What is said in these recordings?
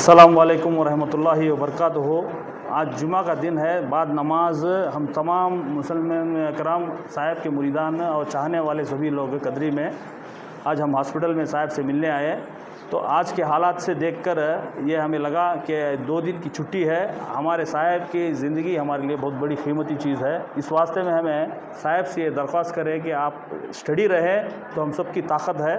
अस्सलाम वालेकुम वरहमतुल्लाहि वबरकातुहू आज जुमा का दिन है, बाद नमाज़ हम तमाम मुसलमान कराम साहब के मुरीदान और चाहने वाले सभी लोग कदरी में आज हम हॉस्पिटल में साहब से मिलने आए तो आज के हालात से देखकर ये हमें लगा कि दो दिन की छुट्टी है। हमारे साहब की ज़िंदगी हमारे लिए बहुत बड़ी कीमती चीज़ है। इस वास्ते में हमें साहब से ये दरख्वास्त करें कि आप स्टडी रहें तो हम सब की ताकत है।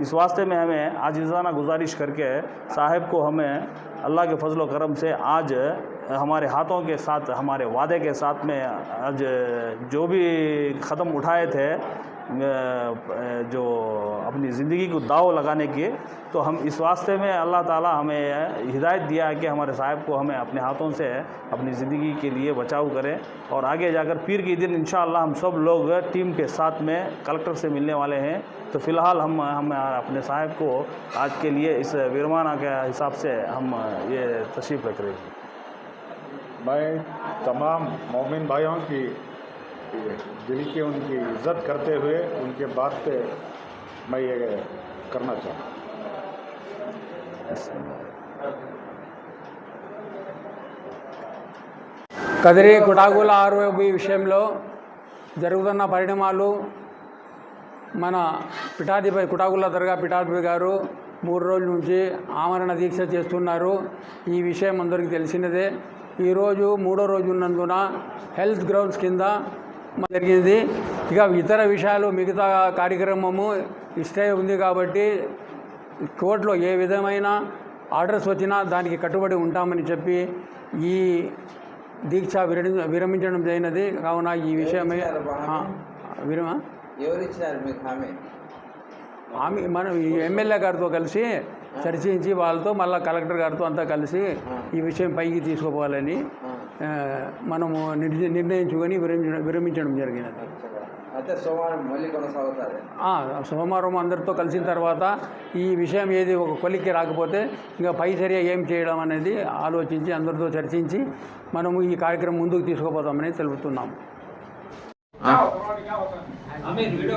इस वास्ते में हमें आज आजिज़ाना गुजारिश करके साहब को हमें अल्लाह के फजल करम से आज हमारे हाथों के साथ, हमारे वादे के साथ में आज जो भी क़दम उठाए थे जो अपनी ज़िंदगी को दाव लगाने के तो हम इस वास्ते में अल्लाह ताला हमें हिदायत दिया है कि हमारे साहब को हमें अपने हाथों से अपनी ज़िंदगी के लिए बचाव करें और आगे जाकर पीर के दिन इन हम सब लोग टीम के साथ में कलेक्टर से मिलने वाले हैं। तो फ़िलहाल हम हम अपने साहब को आज के लिए इस विरमाना के हिसाब से हम ये तशरीफ़ रख रहे हैं। मैं तमाम मोमिन भाइयों की दिल की उनकी इज्जत करते हुए उनके बात पे मैं ये करना चाहता हूँ కదిరి కుటాగుల ఆరోగ్య విషయంలో జరుగుతున్న పరిణామాలు మన పిఠాధిపతి కుటాగుల దర్గా పిఠాధిపతి గారు మూడు రోజుల నుంచి ఆమరణ దీక్ష చేస్తున్నారు ఈ విషయం అందరికీ తెలిసినదే ఈరోజు మూడో రోజు ఉన్నందున హెల్త్ గ్రౌండ్స్ కింద జరిగింది. ఇక ఇతర విషయాలు మిగతా కార్యక్రమము ఇష్టే ఉంది కాబట్టి కోర్టులో ఏ విధమైన ఆర్డర్స్ వచ్చినా దానికి కట్టుబడి ఉంటామని చెప్పి ఈ దీక్ష విరమి విరమించడం జరిగినది. కావున ఈ విషయమే విరమ ఎవరు ఇచ్చినారు మీకు హామీ? మనం ఎమ్మెల్యే గారితో కలిసి చర్చించి వాళ్ళతో మళ్ళీ కలెక్టర్ గారితో అంతా కలిసి ఈ విషయం పైకి తీసుకుపోవాలని మనము నిర్ణ- నిర్ణయించుకొని విరమించడం విరమించడం జరిగినది. అయితే సోమవారం మళ్ళీ కొనసాగుతారు. ఆ, సోమవారం అందరితో కలిసిన తర్వాత ఈ విషయం ఏది ఒక కొలిక్కి రాకపోతే ఇంకా పై చర్య ఏం చేయడం అనేది ఆలోచించి అందరితో చర్చించి మనము ఈ కార్యక్రమం ముందుకు తీసుకుపోతామని తెలుపుతున్నాం. వీడియో